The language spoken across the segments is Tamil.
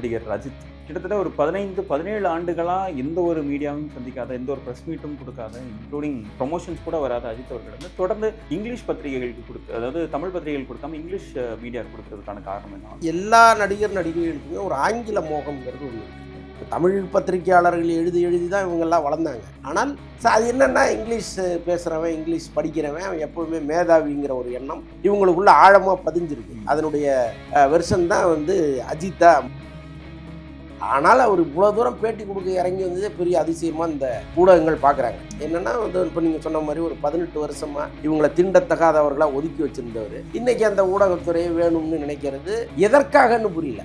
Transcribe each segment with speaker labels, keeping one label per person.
Speaker 1: நடிகர் ரஜித். கிட்டத்தட்ட ஒரு பதினைந்து பதினேழு ஆண்டுகளாக எந்த ஒரு மீடியாவும் சந்திக்காத எந்த ஒரு ப்ரெஸ் மீட்டும் கொடுக்காத இன்க்ளூடிங் ப்ரொமோஷன்ஸ் கூட வராத அஜித் அவர்கள் வந்து தொடர்ந்து இங்கிலீஷ் பத்திரிகைகளுக்கு கொடுத்து அதாவது தமிழ் பத்திரிகைகள் கொடுக்காம இங்கிலீஷ் மீடியா கொடுக்கறதுக்கான காரணம் என்ன?
Speaker 2: எல்லா நடிகர் நடிகைகளுக்குமே ஒரு ஆங்கில மோகம்ங்கிறது ஒன்று தமிழ் பத்திரிகையாளர்கள் எழுதி எழுதி தான் இவங்கெல்லாம் வளர்ந்தாங்க. ஆனால் அது என்னென்னா இங்கிலீஷ் பேசுகிறவன் இங்கிலீஷ் படிக்கிறவன் அவன் எப்பவுமே மேதாவிங்கிற ஒரு எண்ணம் இவங்களுக்குள்ள ஆழமாக பதிஞ்சிருக்கு. அதனுடைய வெர்ஷன் தான் வந்து அஜித்தா ஆனால் அவர் இவ்வளோ தூரம் பேட்டி கொடுக்க இறங்கி வந்ததே பெரிய அதிசயமாக இந்த ஊடகங்கள் பார்க்குறாங்க. என்னென்னா வந்து இப்போ நீங்கள் சொன்ன மாதிரி ஒரு பதினெட்டு வருஷமாக இவங்களை திண்டத்தகாதவர்களாக ஒதுக்கி வச்சிருந்தவர். இன்னைக்கு அந்த ஊடகத்துறையை வேணும்னு நினைக்கிறது எதற்காகன்னு புரியல.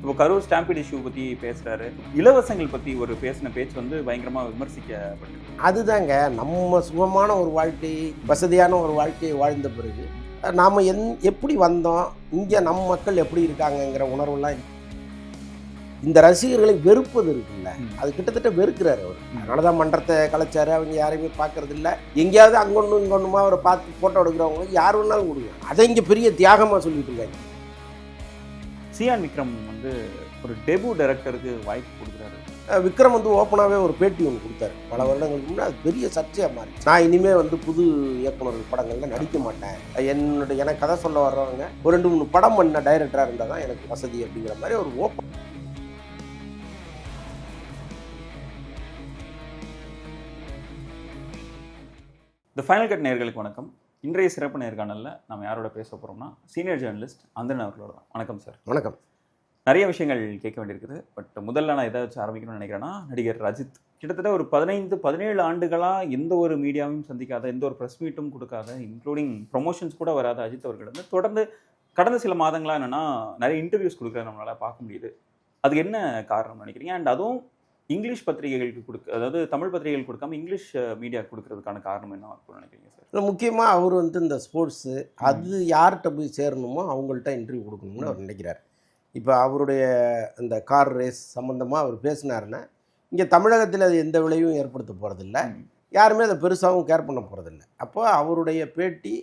Speaker 1: இப்போ கரூர் ஸ்டாம்பிட் இஷ்யூ பற்றி பேசுறாரு. இலவசங்கள் பற்றி ஒரு பேசின பேச்சு வந்து பயங்கரமாக விமர்சிக்கப்பட்டிருக்கு.
Speaker 2: அதுதாங்க நம்ம சுகமான ஒரு வாழ்க்கை வசதியான ஒரு வாழ்க்கையை வாழ்ந்த பிறகு நாம் எந் எப்படி வந்தோம் இங்கே நம்ம மக்கள் எப்படி இருக்காங்கங்கிற உணர்வுலாம் இந்த ரசிகர்களை வெறுப்பது இருக்குல்ல. அது கிட்டத்தட்ட வெறுக்கிறாரு அவர். அதனால தான் மன்றத்தை கலைச்சாரு அவங்க யாரையுமே பார்க்கறது இல்ல எங்கேயாவது அங்கொன்னும் இங்கொன்னுமா அவரை பார்த்து ஃபோட்டோ எடுக்கிறவங்களுக்கு யார் வேணாலும் கொடுங்க. அதை இங்கே பெரிய தியாகமாக சொல்லிட்டு இருக்காங்க
Speaker 1: சியான் விக்ரம் வந்து ஒரு டெபு டைரக்டருக்கு வாய்ப்பு கொடுக்குறாரு.
Speaker 2: விக்ரம் வந்து ஓப்பனாகவே ஒரு பேட்டி ஒன்று கொடுத்தாரு. பல வருடங்களுக்கு முன்னாடி அது பெரிய சர்ச்சையாக மாறி நான் இனிமேல் வந்து புது இயக்குனர் படங்கள்ல நடிக்க மாட்டேன். என்னோட எனக்கு கதை சொல்ல வர்றவங்க ஒரு ரெண்டு மூணு படம் பண்ண டைரக்டராக இருந்தால் தான் எனக்கு வசதி அப்படிங்கிற மாதிரி ஒரு ஓப்பன்
Speaker 1: இந்த ஃபைனல் கட் நேயர்களுக்கு வணக்கம். இன்றைய சிறப்பு நேர்காணலில் நம்ம யாரோட பேச போகிறோம்னா சீனியர் ஜேர்னலிஸ்ட் அந்தன் அவர்களோட தான். வணக்கம் சார்
Speaker 2: வணக்கம்.
Speaker 1: நிறைய விஷயங்கள் கேட்க வேண்டியிருக்குது. பட் முதல்ல நான் எதை வச்சு ஆரம்பிக்கணும்னு நினைக்கிறேன்னா நடிகர் ரஜித். கிட்டத்தட்ட ஒரு பதினைந்து பதினேழு ஆண்டுகளாக எந்த ஒரு மீடியாவையும் சந்திக்காத எந்த ஒரு ப்ரெஸ் மீட்டும் கொடுக்காத இன்க்ளூடிங் ப்ரொமோஷன்ஸ் கூட வராத அஜித் அவர்கள் வந்து தொடர்ந்து கடந்த சில மாதங்களா என்னன்னா நிறைய இன்டர்வியூஸ் கொடுக்குறத நம்மளால பார்க்க முடியுது. அதுக்கு என்ன காரணம் நினைக்கிறீங்க? அண்ட் அதுவும் இங்கிலீஷ் பத்திரிகைகளுக்கு கொடுக்க அதாவது தமிழ் பத்திரிகைகள் கொடுக்காம இங்கிலீஷ் மீடியா கொடுக்கறதுக்கான காரணம் என்ன இருக்கும்னு நினைக்கிறீங்க சார்
Speaker 2: முக்கியமாக அவர் வந்து இந்த ஸ்போர்ட்ஸு அது யார்கிட்ட போய் சேரணுமோ அவங்கள்ட்ட இன்டர்வியூ கொடுக்கணும்னு அவர் நினைக்கிறார். இப்போ அவருடைய இந்த கார் ரேஸ் சம்மந்தமாக அவர் பேசினாருன்னா இங்கே தமிழகத்தில் அது எந்த விளைவும் ஏற்படுத்த போகிறதில்ல. யாருமே அதை பெருசாகவும் கேர் பண்ண போகிறதில்ல அப்போ அவருடைய பேட்டி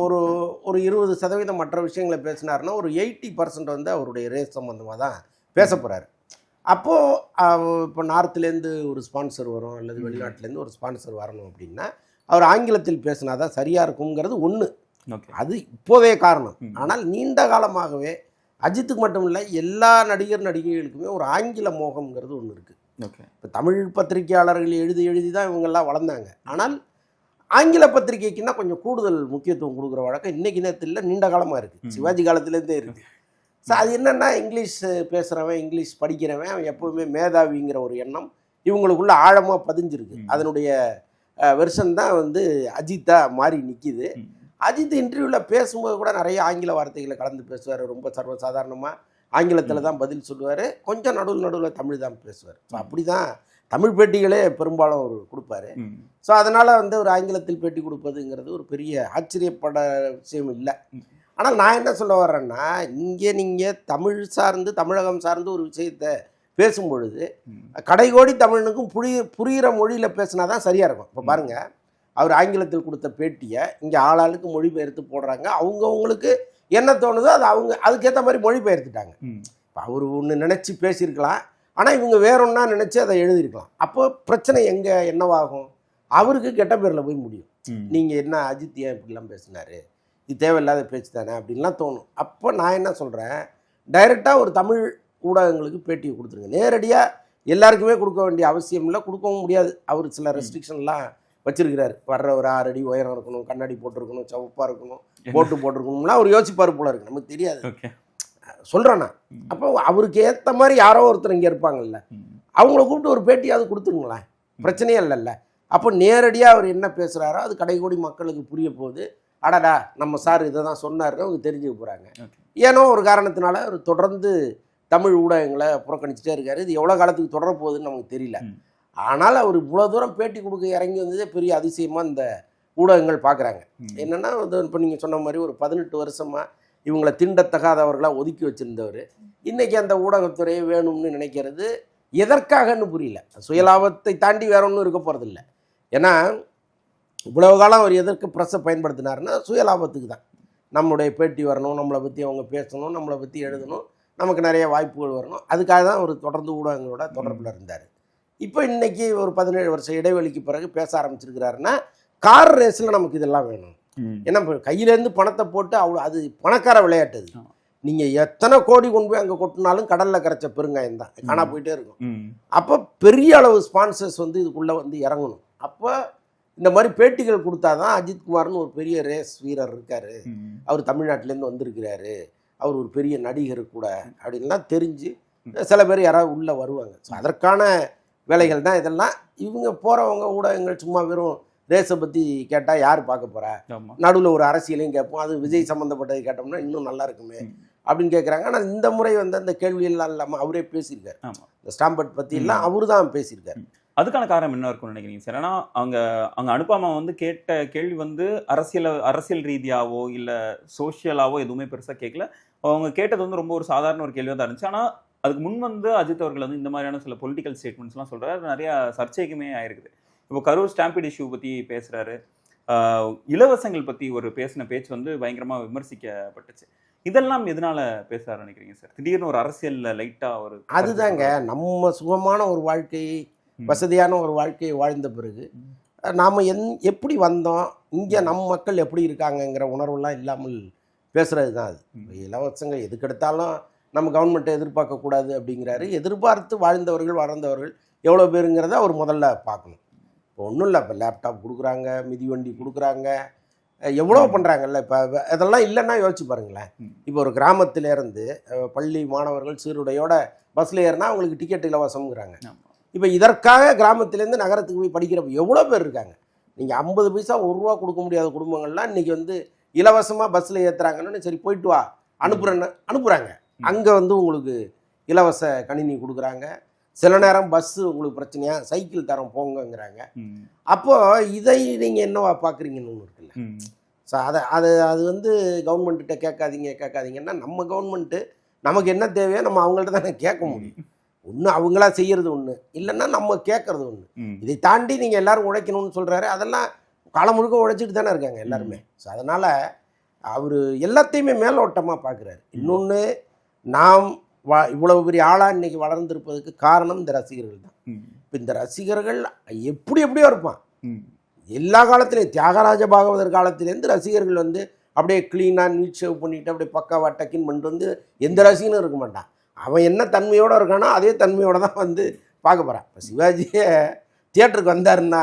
Speaker 2: ஒரு ஒரு இருபது சதவீதம் மற்ற விஷயங்களை பேசினாருன்னா ஒரு எயிட்டி பர்சன்ட் வந்து அவருடைய ரேஸ் சம்மந்தமாக தான் பேச போகிறாரு அப்போது இப்போ நார்த்துலேருந்து ஒரு ஸ்பான்சர் வரும் அல்லது. வெளிநாட்டிலேருந்து ஒரு ஸ்பான்சர் வரணும் அப்படின்னா அவர் ஆங்கிலத்தில் பேசினா தான் சரியாக இருக்குங்கிறது ஒன்று அது இப்போதைய காரணம். ஆனால் நீண்ட காலமாகவே அஜித்துக்கு மட்டும் இல்லை எல்லா நடிகர் நடிகைகளுக்குமே ஒரு ஆங்கில மோகம்ங்கிறது ஒன்று இருக்குது
Speaker 1: ஓகே.
Speaker 2: இப்போ தமிழ் பத்திரிகையாளர்கள் எழுதி எழுதி தான் இவங்கெல்லாம் வளர்ந்தாங்க. ஆனால் ஆங்கில பத்திரிகைக்குன்னா கொஞ்சம் கூடுதல் முக்கியத்துவம் கொடுக்குற வழக்கம் இன்னைக்கு நேரத்தில் நீண்ட காலமாக இருக்குது. சிவாஜி காலத்துலேருந்தே இருக்குது ஸோ அது என்னென்னா இங்கிலீஷ் பேசுகிறவன் இங்கிலீஷ் படிக்கிறவன் அவன் எப்பவுமே மேதாவிங்கிற ஒரு எண்ணம் இவங்களுக்குள்ள ஆழமாக பதிஞ்சிருக்கு. அதனுடைய வெர்ஷன் தான் வந்து அஜித்தா மாறி நிற்கிது. அஜித் இன்டர்வியூவில் பேசும்போது கூட நிறைய ஆங்கில வார்த்தைகளை கலந்து பேசுவார். ரொம்ப சர்வசாதாரணமாக ஆங்கிலத்தில் தான் பதில் சொல்லுவார். கொஞ்சம் நடுவில் நடுவில் தமிழ் தான் பேசுவார். ஸோ அப்படி தான் தமிழ் பேட்டிகளே பெரும்பாலும் அவர் கொடுப்பாரு. ஸோ அதனால் வந்து ஒரு ஆங்கிலத்தில் பேட்டி கொடுப்பதுங்கிறது ஒரு பெரிய ஆச்சரியப்பட விஷயம் இல்லை. ஆனால் நான் என்ன சொல்ல வர்றேன்னா இங்கே நீங்கள் தமிழ் சார்ந்து தமிழகம் சார்ந்து ஒரு விஷயத்தை பேசும்பொழுது
Speaker 1: ம்.
Speaker 2: கடைகோடி தமிழனுக்கும் புரிய புரிகிற மொழியில் பேசினா தான் சரியாக இருக்கும். இப்போ பாருங்கள் அவர் ஆங்கிலத்தில் கொடுத்த பேட்டியை இங்கே ஆளாளுக்கு மொழிபெயர்த்து போடுறாங்க. அவங்கவுங்களுக்கு என்ன தோணுதோ அது அவங்க அதுக்கேற்ற மாதிரி மொழிபெயர்த்துட்டாங்க. இப்போ அவர் ஒன்று நினச்சி பேசியிருக்கலாம். ஆனால் இவங்க வேற ஒன்றா நினச்சி அதை எழுதியிருக்கலாம். அப்போ பிரச்சனை எங்கே என்னவாகும்? அவருக்கு கெட்ட பேரில் போய் முடியும். நீங்கள் என்ன அஜித் ஏன் இப்படிலாம் பேசினாரு? இது தேவையில்லாத பேச்சு தானே அப்படின்லாம் தோணும். அப்போ நான் என்ன சொல்கிறேன் டைரெக்டாக ஒரு தமிழ் ஊடகங்களுக்கு பேட்டியை கொடுத்துருங்க. நேரடியாக எல்லாருக்குமே கொடுக்க வேண்டிய அவசியம் இல்லை கொடுக்கவும் முடியாது. அவர் சில ரெஸ்ட்ரிக்ஷன்லாம் வச்சிருக்கிறாரு. வர்ற ஒரு ஆறு அடி உயரம் இருக்கணும் கண்ணாடி போட்டிருக்கணும் சவப்பாக இருக்கணும் போட்டு போட்டிருக்கணும்லாம் அவர் யோசிப்பார் போல இருக்கு. நமக்கு தெரியாது. சொல்கிறேன் நான். அப்போ அவருக்கு ஏற்ற மாதிரி யாரோ ஒருத்தர் இங்கே இருப்பாங்கல்ல. அவங்கள கூப்பிட்டு ஒரு பேட்டியாவது கொடுத்துருங்களேன். பிரச்சனையே இல்லைல்ல. அப்போ நேரடியாக அவர் என்ன பேசுகிறாரோ அது கடைகோடி மக்களுக்கு புரிய போகுது. அடடா நம்ம சார் இதை தான் சொன்னாருன்னு அவங்க தெரிஞ்சுக்க போகிறாங்க ஏனோ ஒரு காரணத்தினால அவர் தொடர்ந்து தமிழ் ஊடகங்களை புறக்கணிச்சிட்டே இருக்காரு. இது எவ்வளோ காலத்துக்கு தொடர போகுதுன்னு நமக்கு தெரியல. ஆனால் அவர் இவ்வளோ தூரம் பேட்டி கொடுக்க இறங்கி வந்ததே பெரிய அதிசயமாக இந்த ஊடகங்கள் பார்க்குறாங்க. என்னன்னா இப்போ நீங்கள் சொன்ன மாதிரி ஒரு பதினெட்டு வருஷமாக இவங்களை திண்டத்தகாதவர்களாக ஒதுக்கி வச்சிருந்தவர். இன்னைக்கு அந்த ஊடகத்துறையை வேணும்னு நினைக்கிறது எதற்காகன்னு புரியல. சுயலாபத்தை தாண்டி வேற ஒன்றும் இருக்க போகிறதில்ல ஏன்னா இவ்வளவு காலம் அவர் எதற்கு ப்ரெஸ்ஸை பயன்படுத்தினாருன்னா சுயலாபத்துக்கு தான். நம்மளுடைய பேட்டி வரணும் நம்மளை பற்றி அவங்க பேசணும் நம்மளை பற்றி எழுதணும் நமக்கு நிறைய வாய்ப்புகள் வரணும். அதுக்காக தான் அவர் தொடர்ந்து ஊடகங்களோட தொடர்பில் இருந்தார். இப்போ இன்னைக்கு ஒரு பதினேழு வருஷம் இடைவெளிக்கு பிறகு பேச ஆரம்பிச்சிருக்கிறாருன்னா கார் ரேஸில் நமக்கு இதெல்லாம் வேணும். ஏன்னா கையிலேருந்து பணத்தை போட்டு அவ்வளோ அது பணக்கார விளையாட்டு அது. நீங்கள் எத்தனை கோடி கொண்டு போய் அங்கே கொட்டினாலும் கடலில் கரைச்ச பெருங்காயம் தான். காணா போயிட்டே இருக்கும். அப்போ பெரிய அளவு ஸ்பான்சர்ஸ் வந்து இதுக்குள்ளே வந்து இறங்கணும். அப்போ இந்த மாதிரி பேட்டிகள் கொடுத்தா தான் அஜித் குமார்னு ஒரு பெரிய ரேஸ் வீரர் இருக்காரு. அவர் தமிழ்நாட்டிலேருந்து வந்திருக்கிறாரு. அவர் ஒரு பெரிய நடிகர் கூட அப்படின்லாம் தெரிஞ்சு சில பேர் யாராவது உள்ளே வருவாங்க. ஸோ அதற்கான வேலைகள் தான் இதெல்லாம். இவங்க போகிறவங்க ஊடகங்கள் சும்மா வெறும் ரேஸை பற்றி கேட்டால் யார் பார்க்க போகிறா நடுவில் ஒரு அரசியலையும் கேட்போம். அது விஜய் சம்மந்தப்பட்டது கேட்டோம்னா இன்னும் நல்லா இருக்குமே. அப்படின்னு கேட்குறாங்க ஆனால் இந்த முறை வந்து அந்த கேள்வியெல்லாம் இல்லாமல் அவரே பேசியிருக்காரு. இந்த ஸ்டாம்பட் பற்றி எல்லாம் அவரு தான் பேசியிருக்காரு.
Speaker 1: அதுக்கான காரணம் என்ன இருக்கும்னு நினைக்கிறீங்க சார்? ஏன்னா அவங்க அவங்க அனுப்பாம வந்து கேட்ட கேள்வி வந்து அரசியல் அரசியல் ரீதியாவோ இல்ல சோஷியலாவோ எதுவுமே பெருசா கேட்கல அவங்க கேட்டது வந்து ரொம்ப ஒரு சாதாரண ஒரு கேள்வியாக தான் இருந்துச்சு. ஆனா அதுக்கு முன் வந்து அஜித் அவர்கள் வந்து இந்த மாதிரியான சில பொலிட்டிக்கல் ஸ்டேட்மெண்ட்ஸ்லாம் சொல்றாரு. அது நிறைய சர்ச்சைக்குமே ஆயிருக்குது. இப்போ கரூர் ஸ்டாம்பிட் இஷ்யூ பேசுறாரு. ஆஹ் இலவசங்கள் பத்தி ஒரு பேசின பேச்சு வந்து பயங்கரமா விமர்சிக்கப்பட்டுச்சு. இதெல்லாம் எதனால பேசுறாரு நினைக்கிறீங்க சார்? திடீர்னு ஒரு அரசியல்ல லைட்டா ஒரு
Speaker 2: அதுதாங்க. நம்ம சுகமான ஒரு வாழ்க்கையை
Speaker 1: ம்.
Speaker 2: வசதியான ஒரு வாழ்க்கையை வாழ்ந்த பிறகு நாம் என் எப்படி வந்தோம் இங்கே நம் மக்கள் எப்படி இருக்காங்கங்கிற உணர்வெல்லாம் இல்லாமல் பேசுறது தான் அது இலவசங்க எதுக்கெடுத்தாலும் நம்ம கவர்மெண்ட்டை எதிர்பார்க்கக்கூடாது அப்படிங்கிறாரு. எதிர்பார்த்து வாழ்ந்தவர்கள் வளர்ந்தவர்கள் எவ்வளோ பேருங்கிறத அவர் முதல்ல பார்க்கணும். இப்போ ஒன்றும் இல்லை இப்போ லேப்டாப் கொடுக்குறாங்க மிதிவண்டி கொடுக்குறாங்க எவ்வளோ பண்ணுறாங்கல்ல இப்போ அதெல்லாம் இல்லைன்னா யோசிச்சு பாருங்களேன். இப்போ ஒரு கிராமத்திலேருந்து பள்ளி மாணவர்கள் சீருடையோட பஸ்ஸில் ஏறினா அவங்களுக்கு டிக்கெட் இலவசம்ங்கிறாங்க. இப்போ இதற்காக கிராமத்திலேருந்து நகரத்துக்கு போய் படிக்கிறப்ப எவ்வளோ பேர் இருக்காங்க? நீங்கள் ஐம்பது பைசா ஒரு ரூபா கொடுக்க முடியாத குடும்பங்கள்லாம் இன்னைக்கு வந்து இலவசமாக பஸ்ஸில் ஏற்றுறாங்கன்னு சரி போயிட்டு வா. அனுப்புறேன்னு அனுப்புகிறாங்க. அங்கே வந்து உங்களுக்கு இலவச கணினி கொடுக்குறாங்க. சில நேரம் பஸ்ஸு உங்களுக்கு பிரச்சனையா? சைக்கிள் தரம் போங்கங்கிறாங்க. அப்போ இதை நீங்கள் என்னவா பார்க்குறீங்கன்னு ஒன்று இருக்குல்ல. ஸோ அதை அது அது வந்து கவர்மெண்ட்டிட்ட கேட்காதீங்க கேட்காதீங்கன்னா நம்ம கவர்மெண்ட்டு நமக்கு என்ன தேவையோ நம்ம அவங்கள்ட்ட தானே கேட்க முடியும். ஒன்று அவங்களா செய்யறது ஒன்று இல்லைன்னா நம்ம கேட்கறது ஒன்று. இதை தாண்டி நீங்கள் எல்லாரும் உழைக்கணும்னு சொல்கிறாரு அதெல்லாம் காலம் முழுக்க உழைச்சிட்டு தானே இருக்காங்க எல்லாருமே. ஸோ அதனால் அவர் எல்லாத்தையுமே மேலோட்டமாக பார்க்குறாரு இன்னொன்று நாம் வா இவ்வளவு பெரிய ஆளாக இன்னைக்கு வளர்ந்திருப்பதுக்கு காரணம் இந்த ரசிகர்கள் தான். இப்போ இந்த ரசிகர்கள் எப்படி எப்படியோ இருப்பான். எல்லா காலத்துலேயும் தியாகராஜ பாகவதர் காலத்திலேருந்து ரசிகர்கள் வந்து அப்படியே க்ளீனாக நீட் ஷேவ் பண்ணிட்டு அப்படியே பக்காவா டக்கின் பண்ணிட்டு வந்து எந்த ரசிகனும் இருக்க மாட்டான். அவன் என்ன தன்மையோடு இருக்கானோ அதே தன்மையோட தான் வந்து பார்க்க போகிறான் இப்போ சிவாஜியே தியேட்டருக்கு வந்தாருன்னா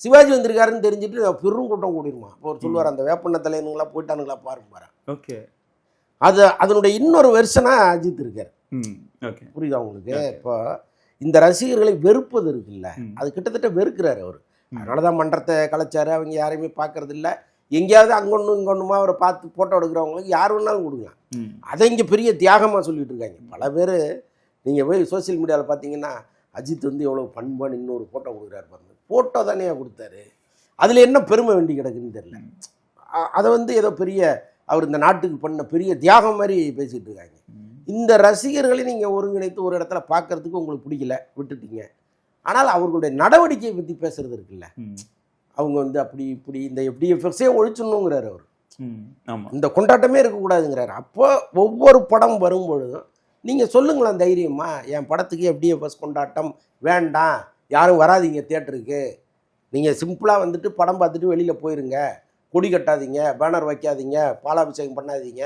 Speaker 2: சிவாஜி வந்திருக்காருன்னு தெரிஞ்சுட்டு பெரும் கூட்டம் கூடிருமா இப்போ அவர் சொல்லுவார் அந்த வேப்பண்ண தலைவனுங்களா போயிட்டானுங்களா பாருங்க பாரு.
Speaker 1: ஓகே.
Speaker 2: அது அதனுடைய இன்னொரு வெர்ஷனாக அஜித் இருக்கார். புரியுதா உங்களுக்கு. இப்போ இந்த ரசிகர்களை வெறுப்பது இருக்குல்ல. அது கிட்டத்தட்ட வெறுக்கிறாரு அவர். அதனால தான் மன்றத்தை கலைச்சாரு அவங்க யாரையுமே பார்க்கறது இல்ல எங்கேயாவது அங்கொன்னும் இங்கொன்னுமா அவரை பார்த்து ஃபோட்டோ எடுக்கிறவங்களுக்கு யார் வேணாலும் கொடுக்கலாம். அதை இங்கே பெரிய தியாகமாக சொல்லிட்டு இருக்காங்க. பல பேர் நீங்கள் போய் சோஷியல் மீடியாவில் பார்த்தீங்கன்னா அஜித் வந்து எவ்வளோ பண்பான இன்னொரு ஃபோட்டோ கொடுக்குறாரு பாருங்க. ஃபோட்டோ தானே கொடுத்தாரு. அதில் என்ன பெருமை வேண்டி கிடக்குன்னு தெரியல. அ- அதை வந்து ஏதோ பெரிய அவர் இந்த நாட்டுக்கு பண்ண பெரிய தியாகம் மாதிரி பேசிகிட்டு இருக்காங்க. இந்த ரசிகர்களை நீங்கள் ஒருங்கிணைத்து ஒரு இடத்துல பார்க்கறதுக்கு உங்களுக்கு பிடிக்கல விட்டுட்டீங்க. ஆனால் அவர்களுடைய நடவடிக்கையை பற்றி பேசுறது இருக்குல்ல. அவங்க வந்து அப்படி இப்படி இந்த எப்படி எஃபெக்ட்ஸே ஒழிச்சிடணுங்கிறாரு அவர்.
Speaker 1: ம். ஆமா.
Speaker 2: இந்த கொண்டாட்டமே இருக்கக்கூடாதுங்கிறாரு. அப்போ ஒவ்வொரு படம் வரும் பொழுதும் நீங்கள் சொல்லுங்களேன் தைரியமா என் படத்துக்கு எஃப்டிஎஃப்எஸ் கொண்டாட்டம் வேண்டாம் யாரும் வராதீங்க தியேட்டருக்கு. நீங்கள் சிம்பிளாக வந்துட்டு படம் பார்த்துட்டு வெளியில் போயிருங்க கொடி கட்டாதீங்க பேனர் வைக்காதீங்க பாலாபிஷேகம் பண்ணாதீங்க.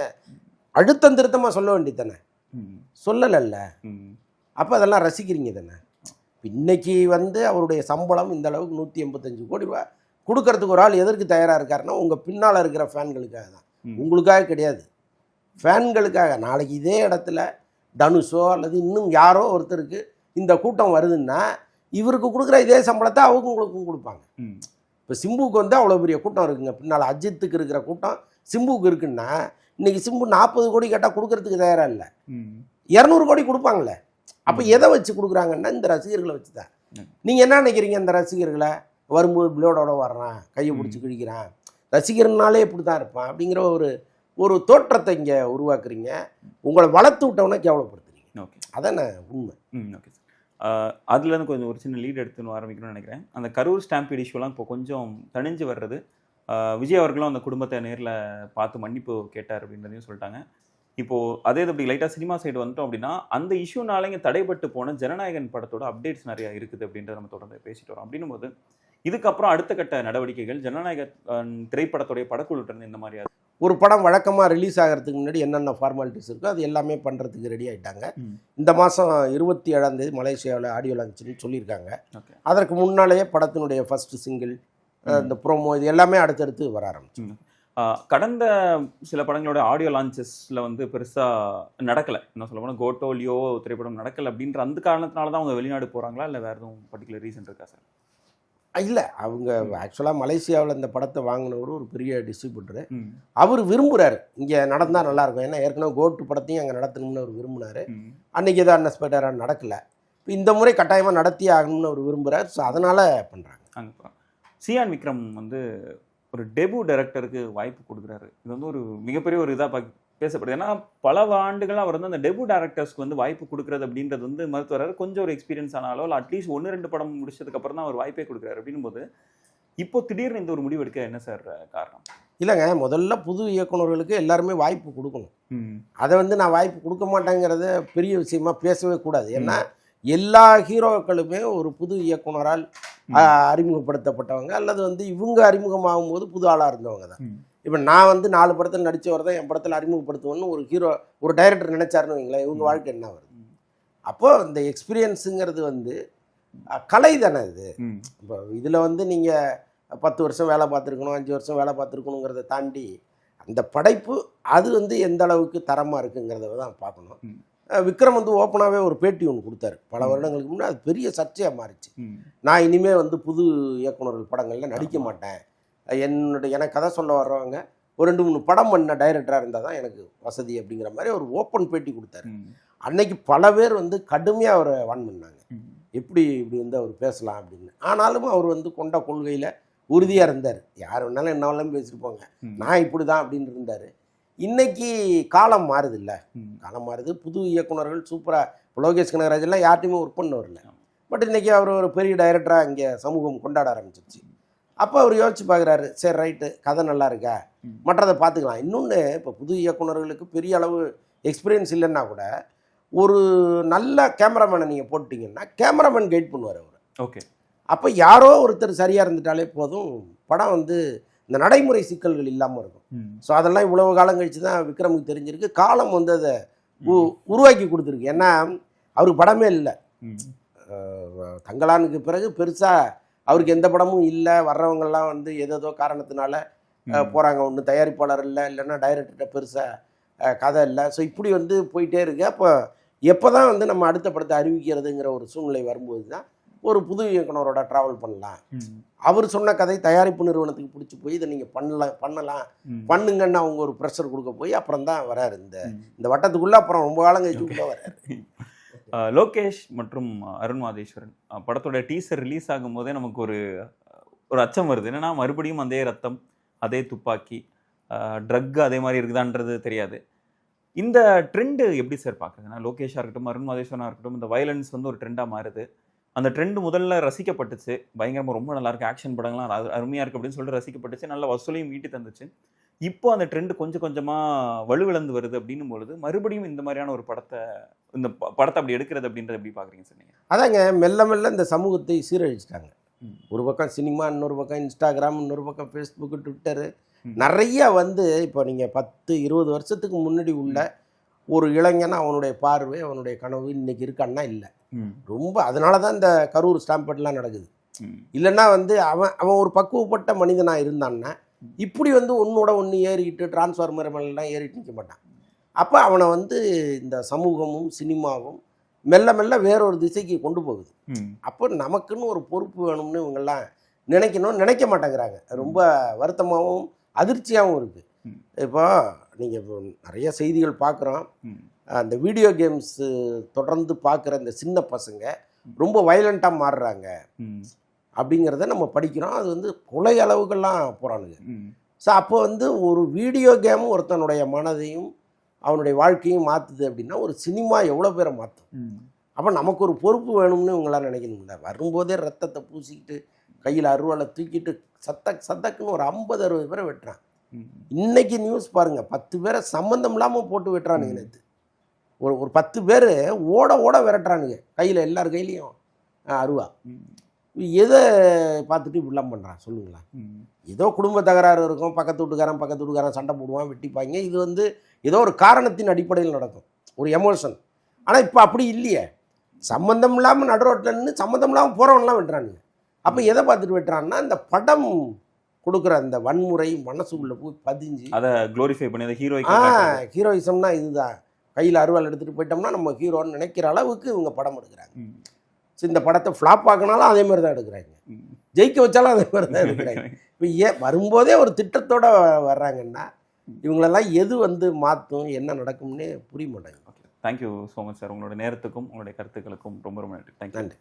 Speaker 2: அழுத்தம் திருத்தமாக சொல்ல வேண்டியது தானே
Speaker 1: ம்.
Speaker 2: சொல்லலைல்ல. அப்போ அதெல்லாம் ரசிக்கிறீங்க தானே? இன்னைக்கு வந்து அவருடைய சம்பளம் இந்த அளவுக்கு நூற்றி எண்பத்தஞ்சு கோடி ரூபாய். கொடுக்கறதுக்கு ஒரு ஆள் எதற்கு தயாராக இருக்காருன்னா உங்கள் பின்னால் இருக்கிற ஃபேன்களுக்காக தான். உங்களுக்காக கிடையாது. ஃபேன்களுக்காக நாளைக்கு இதே இடத்துல தனுஷோ அல்லது இன்னும் யாரோ ஒருத்தருக்கு இந்த கூட்டம் வருதுன்னா இவருக்கு கொடுக்குற இதே சம்பளத்தை அவங்க உங்களுக்கும் கொடுப்பாங்க. இப்போ சிம்புவுக்கு வந்து அவ்வளோ பெரிய கூட்டம் இருக்குங்க. பின்னால் அஜித்துக்கு இருக்கிற கூட்டம் சிம்புவுக்கு இருக்குன்னா இன்னைக்கு சிம்பு நாற்பது கோடி கேட்டால் கொடுக்கறதுக்கு தயாராக இல்லை. இரநூறு கோடி கொடுப்பாங்களே அப்போ எதை வச்சு கொடுக்குறாங்கன்னா இந்த ரசிகர்களை வச்சு தான். நீங்கள் என்ன நினைக்கிறீங்க இந்த ரசிகர்களை? வரும்போது பிளேடோட வர்றான் கையை பிடிச்சி கிழிக்கிறான். ரசிகர்னாலே இப்படி தான் இருப்பான். அப்படிங்கிற ஒரு ஒரு தோற்றத்தை இங்கே உருவாக்குறீங்க. உங்களை வளர்த்து விட்டவனே கேவலப்படுத்துறீங்க.
Speaker 1: ஓகே.
Speaker 2: அதானே உண்மை.
Speaker 1: ம் ஓகே சார். அதுலேருந்து கொஞ்சம் ஒரு சின்ன லீட் எடுத்துன்னு ஆரம்பிக்கணும்னு நினைக்கிறேன். அந்த கரூர் ஸ்டாம்பீட் இஷ்யூலாம் இப்போ கொஞ்சம் தணிஞ்சு வர்றது. விஜய் அவர்களும் அந்த குடும்பத்தை நேரில் பார்த்து மன்னிப்பு கேட்டார் அப்படின்றதையும் சொல்லிட்டாங்க. இப்போ அதே இது அப்படி லைட்டாக சினிமா சைடு வந்துட்டோம் அப்படின்னா அந்த இஷ்யூனால இங்கே தடைப்பட்டு போன ஜனநாயகன் படத்தோட அப்டேட்ஸ் நிறைய இருக்குது அப்படின்றத நம்ம தொடர்ந்து பேசிட்டு வரோம். அப்படின்னும் போது இதுக்கப்புறம் அடுத்த கட்ட நடவடிக்கைகள் ஜனநாயக திரைப்படத்துடைய படக்குழுட்ட இருந்து இந்த மாதிரி
Speaker 2: ஒரு படம் வழக்கமாக ரிலீஸ் ஆகிறதுக்கு முன்னாடி என்னென்ன ஃபார்மாலிட்டிஸ் இருக்கோ அது எல்லாமே பண்ணுறதுக்கு ரெடி ஆயிட்டாங்க.
Speaker 1: ம்.
Speaker 2: இந்த மாதம் இருபத்தி ஏழாம் தேதி மலேசியாவில் ஆடியோ லான்ச்சுன்னு சொல்லியிருக்காங்க. அதற்கு முன்னாலேயே படத்தினுடைய ஃபர்ஸ்ட் சிங்கிள் இந்த ப்ரோமோ இது எல்லாமே அடுத்தடுத்து வர ஆரம்பிச்சு
Speaker 1: கடந்த சில படங்களோட ஆடியோ லான்ச்சஸ்ல வந்து பெருசா நடக்கல. என்ன சொல்ல போனா கோட்டோ லியோ திரைப்படம் நடக்கல அப்படின்ற அந்த காரணத்தினால தான் அவங்க வெளிநாடு போறாங்களா? இல்ல வேற எதுவும் பர்டிகுலர் ரீசன் இருக்கா சார்
Speaker 2: இல்லை அவங்க ஆக்சுவலாக மலேசியாவில் இந்த படத்தை வாங்கினவர் ஒரு பெரிய டிஸ்ட்ரிபியூட்டர் அவர் விரும்புகிறாரு இங்கே நடந்தால் நல்லாயிருக்கும் ஏன்னா ஏற்கனவே கோட்டு படத்தையும் அங்கே நடத்தணும்னு அவர் விரும்பினார். அன்றைக்கி எதுவும் அன்எக்ஸ்பெக்டடாக நடக்கல. இப்போ இந்த முறை கட்டாயமாக நடத்தியே ஆகணும்னு அவர் விரும்புகிறார் ஸோ அதனால் பண்ணுறாங்க
Speaker 1: போறோம். சியான் விக்ரம் வந்து ஒரு டெபு டைரக்டருக்கு வாய்ப்பு கொடுக்குறாரு. இது வந்து ஒரு மிகப்பெரிய ஒரு இதாக பேசப்படுது. ஏன்னா பல ஆண்டுகளா அவர் வந்து அந்த டெபு டேரக்டர்ஸ்க்கு வந்து வாய்ப்பு கொடுக்குறது அப்படின்றது வந்து மருத்துவரார் கொஞ்சம் ஒரு எக்ஸ்பீரியன்ஸ் ஆனாலோ இல்லை அட்லீஸ்ட் ஒன்று ரெண்டு படம் முடிச்சதுக்கு அப்புறம் தான் அவர் வாய்ப்பே கொடுக்குறாரு. அப்படின்னும் போது இப்போ திடீர்னு இந்த ஒரு முடிவு எடுக்க என்ன சார் காரணம்?
Speaker 2: இல்லைங்க. முதல்ல புது இயக்குனர்களுக்கு எல்லாருமே வாய்ப்பு கொடுக்கணும். அதை வந்து நான் வாய்ப்பு கொடுக்க மாட்டேங்கிறத பெரிய விஷயமா பேசவே கூடாது. ஏன்னா எல்லா ஹீரோக்களுமே ஒரு புது இயக்குனரால் அறிமுகப்படுத்தப்பட்டவங்க அல்லது வந்து இவங்க அறிமுகமாகும் போது புது ஆளாக இருந்தவங்க தான். இப்போ நான் வந்து நாலு படத்தில் நடித்தவர் தான் என் படத்தில் அறிமுகப்படுத்துவேன்னு ஒரு ஹீரோ ஒரு டைரக்டர் நினைச்சாருன்னு வைங்களேன். இவங்க வாழ்க்கை என்ன வருது?
Speaker 1: ம்.
Speaker 2: அப்போ இந்த எக்ஸ்பீரியன்ஸுங்கிறது வந்து கலை தானே இது. இப்போ இதில் வந்து நீங்கள் பத்து வருஷம் வேலை பார்த்துருக்கணும் அஞ்சு வருஷம் வேலை பார்த்துருக்கணுங்கிறத தாண்டி அந்த படைப்பு அது வந்து எந்த அளவுக்கு தரமாக இருக்குங்கிறத தான் பார்க்கணும். விக்ரம் வந்து ஓப்பனாகவே ஒரு பேட்டி ஒன்று கொடுத்தாரு. பல. வருடங்களுக்கு முன்னாடி அது பெரிய சர்ச்சையாக மாறிச்சு. நான் இனிமே வந்து புது இயக்குனர்கள் படங்களில் நடிக்க மாட்டேன். என்னுடைய எனக்கு கதை சொல்ல வர்றவங்க ஒரு ரெண்டு மூணு படம் பண்ண டைரக்டராக இருந்தால் தான் எனக்கு வசதி அப்படிங்கிற மாதிரி ஒரு ஓப்பன் பேட்டி கொடுத்தாரு. அன்னைக்கு பல பேர் வந்து கடுமையாக அவரை வான் பண்ணாங்க. எப்படி இப்படி வந்து அவர் பேசலாம் அப்படின்னு ஆனாலும் அவர் வந்து கொண்ட கொள்கையில் உறுதியாக இருந்தார் யார் வேணாலும் என்ன வேணாலும் பேசிட்டு போங்க. நான் இப்படி தான் அப்படின்னு இருந்தார் இன்னைக்கு காலம் மாறுது இல்லை. காலம் மாறுது புது இயக்குனர்கள் சூப்பராக லோகேஷ் கனகராஜெல்லாம் யார்ட்டையுமே ஒர்க் பண்ண வரல. பட் இன்னைக்கு அவர் ஒரு பெரிய டைரக்டராக இங்கே சமூகம் கொண்டாட ஆரம்பிச்சிருச்சு அப்போ அவர் யோசிச்சு பார்க்குறாரு சரி ரைட்டு கதை நல்லா இருக்கா. மற்றதை பார்த்துக்கலாம். இன்னொன்று இப்போ புது இயக்குனர்களுக்கு பெரிய அளவு எக்ஸ்பீரியன்ஸ் இல்லைன்னா கூட ஒரு நல்ல கேமராமேனை நீங்கள் போட்டிங்கன்னா கேமராமேன் கைட் பண்ணுவார் அவர்.
Speaker 1: ஓகே.
Speaker 2: அப்போ யாரோ ஒருத்தர் சரியாக இருந்துட்டாலே போதும் படம் வந்து இந்த நடைமுறை சிக்கல்கள் இல்லாமல் இருக்கும். ஸோ அதெல்லாம் இவ்வளவு காலம் கழிச்சு தான் விக்ரமுக்கு தெரிஞ்சிருக்கு. காலம் வந்து அதை உ- உருவாக்கி கொடுத்துருக்கு. ஏன்னா அவருக்கு படமே இல்லை. தங்கலானுக்கு பிறகு பெருசாக அவருக்கு எந்த படமும் இல்லை வர்றவங்கெல்லாம் வந்து ஏதேதோ காரணத்தினால. போகிறாங்க ஒன்று தயாரிப்பாளர் இல்லை இல்லைன்னா டைரக்டர்கிட்ட பெருசாக கதை இல்லை ஸோ இப்படி வந்து போயிட்டே இருக்கு அப்போ எப்போ தான் வந்து நம்ம அடுத்த படத்தை அறிவிக்கிறதுங்கிற ஒரு சூழ்நிலை வரும்போது தான் ஒரு புது இயக்குனரோட ட்ராவல் பண்ணலாம். அவர் சொன்ன கதை தயாரிப்பு நிறுவனத்துக்கு பிடிச்சி போய் இதை நீங்கள் பண்ணலாம் பண்ணலாம். பண்ணுங்கன்னு அவங்க ஒரு ப்ரெஷர் கொடுக்க போய் அப்புறம் தான் வராரு இந்த. இந்த வட்டத்துக்குள்ளே அப்புறம் ரொம்ப காலம் கழிச்சு உள்ள வராரு
Speaker 1: லோகேஷ் மற்றும் அருண் மாதேஸ்வரன். படத்தோட டீசர் ரிலீஸ் ஆகும் போதே நமக்கு ஒரு ஒரு அச்சம் வருது. என்னென்னா மறுபடியும் அதே ரத்தம் அதே துப்பாக்கி ட்ரக் அதே மாதிரி இருக்குதான்றது தெரியாது. இந்த ட்ரெண்டு எப்படி சார் பார்க்குறதுன்னா லோகேஷாக இருக்கட்டும் அருண் மாதேஸ்வரனாக இருக்கட்டும் இந்த வயலன்ஸ் வந்து ஒரு ட்ரெண்டாக மாறுது. அந்த ட்ரெண்ட் முதல்ல ரசிக்கப்பட்டுச்சு. பயங்கரமாக ரொம்ப நல்லா இருக்கு ஆக்ஷன் படங்கள்லாம் அரு- அருமையா இருக்கு அப்படின்னு சொல்லிட்டு ரசிக்கப்பட்டுச்சு. நல்ல வசூலையும் ஈட்டி தந்துச்சு. இப்போ அந்த ட்ரெண்ட் கொஞ்சம் கொஞ்சமாக வலுவிழந்து வருது அப்படின்னும் பொழுது மறுபடியும் இந்த மாதிரியான ஒரு படத்தை இந்த படத்தை அப்படி எடுக்கிறது அப்படின்றத எப்படி பார்க்குறீங்க சார் நீங்கள்
Speaker 2: அதாங்க மெல்ல மெல்ல இந்த சமூகத்தை சீரழிச்சிட்டாங்க. ஒரு பக்கம் சினிமா இன்னொரு பக்கம் இன்ஸ்டாகிராம் இன்னொரு பக்கம் ஃபேஸ்புக்கு ட்விட்டரு. நிறைய வந்து இப்போ நீங்கள் பத்து இருபது வருஷத்துக்கு முன்னாடி உள்ள ஒரு இளைஞன் அவனுடைய பார்வை அவனுடைய கனவு இன்னைக்கு இருக்கான்னா இல்லை. ரொம்ப அதனால தான் இந்த கரூர் ஸ்டாம்பேட்லாம் நடக்குது. இல்லைன்னா வந்து அவன் அவன் ஒரு பக்குவப்பட்ட மனிதனாக இருந்தான்னா இப்படி வந்து ஒன்னோட ஒன்று ஏறிக்கிட்டு டிரான்ஸ்ஃபார்மர் மேலாம் ஏறிட்டு நிற்க மாட்டான். அப்போ அவனை வந்து இந்த சமூகமும் சினிமாவும் மெல்ல மெல்ல வேறொரு திசைக்கு கொண்டு போகுது. அப்போ நமக்குன்னு ஒரு பொறுப்பு வேணும்னு இவங்கெல்லாம் நினைக்கணும் நினைக்க மாட்டேங்கிறாங்க. ரொம்ப வருத்தமாகவும் அதிர்ச்சியாகவும் இருக்குது. இப்போ நீங்கள் இப்போ நிறைய செய்திகள் பார்க்குறோம். அந்த வீடியோ கேம்ஸு தொடர்ந்து பார்க்குற இந்த சின்ன பசங்க ரொம்ப வயலண்ட்டாக மாறுறாங்க. அப்படிங்கிறத நம்ம படிக்கிறோம். அது வந்து கொலை அளவுக்கெல்லாம் போகிறானுங்க ஸோ அப்போ வந்து ஒரு வீடியோ கேம் ஒருத்தனுடைய மனதையும் அவனுடைய வாழ்க்கையும் மாற்றுது அப்படின்னா ஒரு சினிமா எவ்வளோ பேரை மாற்றும் அப்போ நமக்கு ஒரு பொறுப்பு வேணும்னு இவங்களாம் நினைக்கணும்ல வரும்போதே ரத்தத்தை பூசிக்கிட்டு கையில் அருவாளை தூக்கிட்டு சத்தக் சத்தக்குன்னு ஒரு ஐம்பது அறுபது பேரை வெட்டுறான். இன்னைக்கு நியூஸ் பாருங்க பத்து பேரை சம்மந்தம் இல்லாமல் போட்டு வெட்டுறானுங்க நேற்று ஒரு ஒரு பத்து பேர் ஓட ஓட விரட்டுறானுங்க. கையில் எல்லார் கையிலையும். அருவா. எதை பார்த்துட்டு இப்படிலாம் பண்ணுறான் சொல்லுங்களேன். ஏதோ குடும்ப தகராறு இருக்கும். பக்கத்து வீட்டுக்காரன் பக்கத்து வீட்டுக்காரன் சண்டை போடுவான் வெட்டிப்பாங்க. இது வந்து ஏதோ ஒரு காரணத்தின் அடிப்படையில் நடக்கும். ஒரு எமோஷன் ஆனால் இப்போ அப்படி இல்லையே. சம்மந்தம் இல்லாமல் நடுரோட்டில் நின்று சம்மந்தம் இல்லாமல் போகிறவன்லாம் வெட்டுறானுங்க. அப்போ எதை பார்த்துட்டு வெட்டுறான்னா இந்த படம் கொடுக்குற அந்த வன்முறை மனசுக்குள்ளே போய் பதிஞ்சு
Speaker 1: அதை க்ளோரிஃபை பண்ணி
Speaker 2: ஹீரோயிசம்னா இதுதான். கையில் அருவாள் எடுத்துகிட்டு போயிட்டோம்னா நம்ம ஹீரோன்னு நினைக்கிற அளவுக்கு இவங்க படம் எடுக்கிறாங்க. ஸோ இந்த படத்தை ஃப்ளாப் ஆக்கினாலும் அதே மாதிரி தான் எடுக்கிறாங்க. ஜெயிக்க வச்சாலும் அதே மாதிரி தான் எடுக்கிறாங்க. இப்போ ஏன் வரும்போதே ஒரு திட்டத்தோட வர்றாங்கன்னா இவங்களெல்லாம் எது வந்து மாற்றும் என்ன நடக்கும்னே புரிய மாட்டாங்க
Speaker 1: தேங்க்யூ ஸோ மச் சார் உங்களோட நேரத்துக்கும் உங்களுடைய கருத்துக்களுக்கும் ரொம்ப ரொம்ப நன்றி. தேங்க்யூ
Speaker 2: நன்றி.